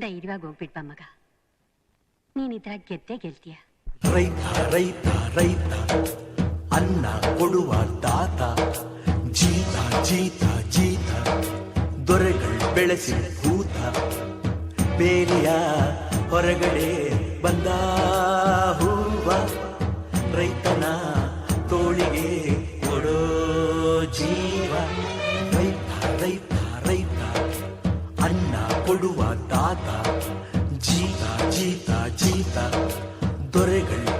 ಧೈರ್ಯವಾಗಿ ಹೋಗ್ಬಿಟ್ಟ ಮಗ. ನೀನಿದ್ರಾಗ ಗೆದ್ದೇ ಗೆಲ್ತೀಯ. ರೈತ ರೈತ ರೈತ, ಅನ್ನ ಕೊಡುವ ದಾತ, ಜೀತ ಜೀತ ಜೀತ, ದೊರೆಗಳು ಬೆಳೆಸಿ ಭೂತ ಬೇಲಿಯ ಹೊರಗಡೆ ಬಂದ ಹೂವ ರೈತ ಕೊಡುವ ತಾತ ಜೀತ ಜೀತ ಜೀತ ದೊರೆಗಳು.